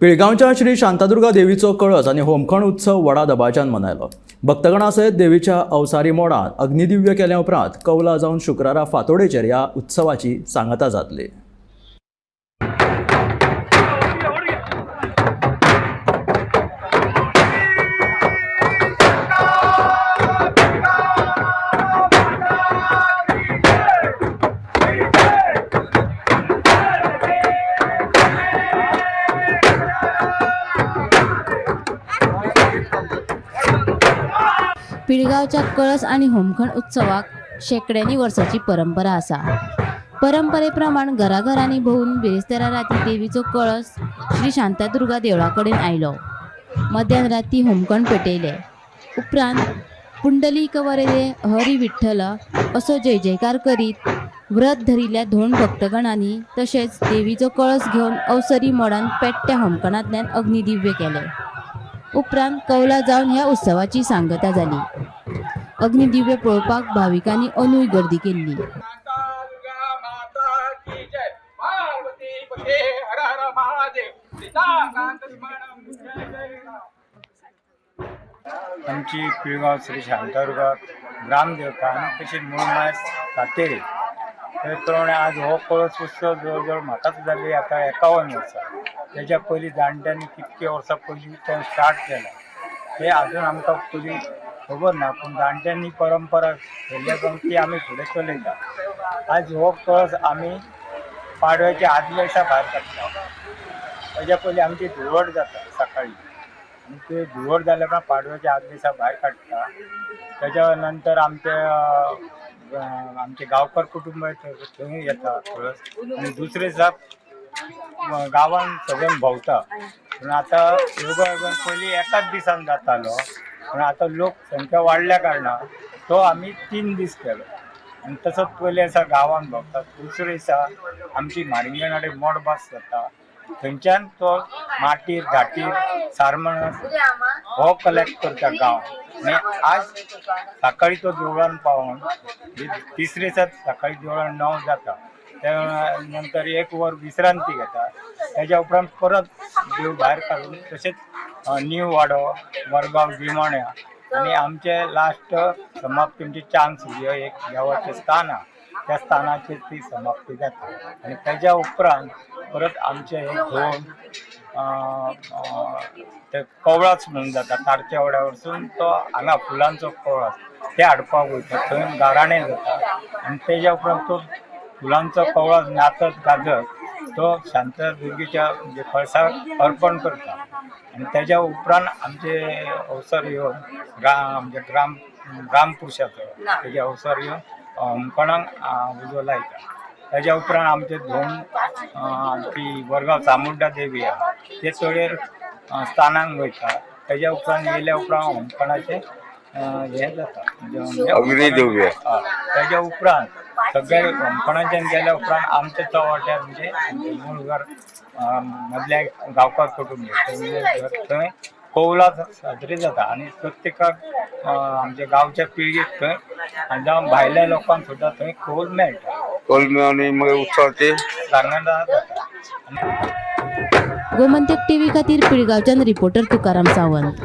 पिळगांवच्या श्री शांतादुर्गा देवीचो कळस आनी होमखण उत्सव वडा दबाज्यान मनयलो. भक्तगणा सयत देवीच्या अवसारी मोडान अग्निदिव्य केल्या उपरांत कौला जावन शुक्रारा फातोडेचेर ह्या उत्सवाची सांगता जातली. पिळगांवच्या कळस आणि होमखण उत्सवाक शेकड्यांनी वर्साची परंपरा आसा परंपरे प्रमाण घराघरांनी भोवून बेरेस्तारा राती देवीचो कळस श्री शांतादुर्गा देवळा कडेन आयलो. मध्यान राती होमखण पेटयले. उपरांत पुंडलीक वरदे हरी विठ्ठल असो जय जयकार करीत व्रत धरिल्ल्या दोन भक्तगणांनी तशेंच देवीचो कळस घेवन अवसरी मोडान पेट्ट्या होमखणांतल्यान अग्निदिव्य केले. उपरांत कौला जावन ह्या उत्सवाची सांगता जाली. अग्निदिव्य पळोवपाक भाविकांनी अनूय गर्दी केल्ली आमची पिळगांव श्री शांतादुर्गा ग्रामदेवता आनी तशीच मूळ माय सातेरी. ते प्रमाणे आज हो कळस उत्सव जवळ जवळ म्हाकाच जाल्ली आतां एकावन्न वर्सां त्याच्या पयलीं जाणट्यांनी कितके वर्सां पयलीं तो स्टार्ट केला? हे अजून आमकां पयलीं खबर ना पूण जाणट्यांनी परंपरा केल्ल्या प्रमाणे ती आमी फुडें चलयता आज हो कळस आमी पाडव्याच्या आदल्या दिसा भायर काडटा ताज्या पयलीं आमची धुळवट जाता सकाळी. आणि ते धुळवट जाल्या उपरांत पाडव्याच्या आदल्या दिसा भायर काडटा तेच्या नंतर आमचे आमचे गावकर कुटुंब थंय थंय येता कळस. आनी दुसरे दिसा अं, गांवान भोंवता. पूण आतां योगा पयलीं एकाच दिसान जातालो पूण आतां लोक संख्या वाडल्या कारणान तो आमी तीन दीस केलो. आनी तसोच पयलीं दिसा गांवान भोगतात दुसरे दिसा आमची मारिंगणाडे मोडबास जाता थंयच्यान तो माटीर घाटीर सारमणस हो कलेक्ट करता गांव. आनी आज सकाळी तो देवळान पावोन तिसरे दिसा सकाळी देवळान णव जाता. त्या नंतर एक वर विश्रांती घेता. त्याच्या उपरांत परत देव भायर काडून तशेंच न्यू नीव वाडो मरगाव गिमाण्या आनी आमचे लास्ट समाप्ती म्हणजे चांद एक देवाचें स्थान आहा. त्या स्थानाचेर ती समाप्ती जाता आनी तेच्या उपरांत परत आमचे हे दोन ते कवळाच म्हणून जाता तारच्या वड्या वरसून तो हांगा फुलांचो कवळाच ते हाडपाक वयता थंय गाराणें जाता आनी तेज्या उपरांत तो फुलांचो कवळाच नाचत गाजत तो शांतादुर्गेच्या म्हणजे कळसाक अर्पण करता. आनी तेच्या उपरांत आमचे अवसर येवन गा म्हणजे ग्राम ग्रामपुरुशाचो तेजे अवसर येवन होमखणांक अं, उजो लायता तेच्या उपरांत आमचे अं, आमची वरगांव चामुंडा देवी आहा. ते चडयेर अं, स्थानांक वयता तेच्या उपरांत येयल्या उपरांत होमखणाचें अं, हें जाता म्हणजे. तेच्या उपरांत सगळे होमखणाच्यान गेल्या उपरांत आमच्या चौवाट्यार म्हणजे आमचे मूळ घर अं, मदल्या गांवकार कुटुंब थंय थंय कौला साजरी जाता आनी प्रत्येकाक आमच्या गांवच्या पिळगेक थंय आनी जावं भायल्या लोकांक सुद्दां थंय कौल मेळटा आणि मग उत्सवाचे सांगणा जाता. गोमंतक टीव्ही खातीर पिळगांवच्यान रिपोर्टर तुकाराम सावंत.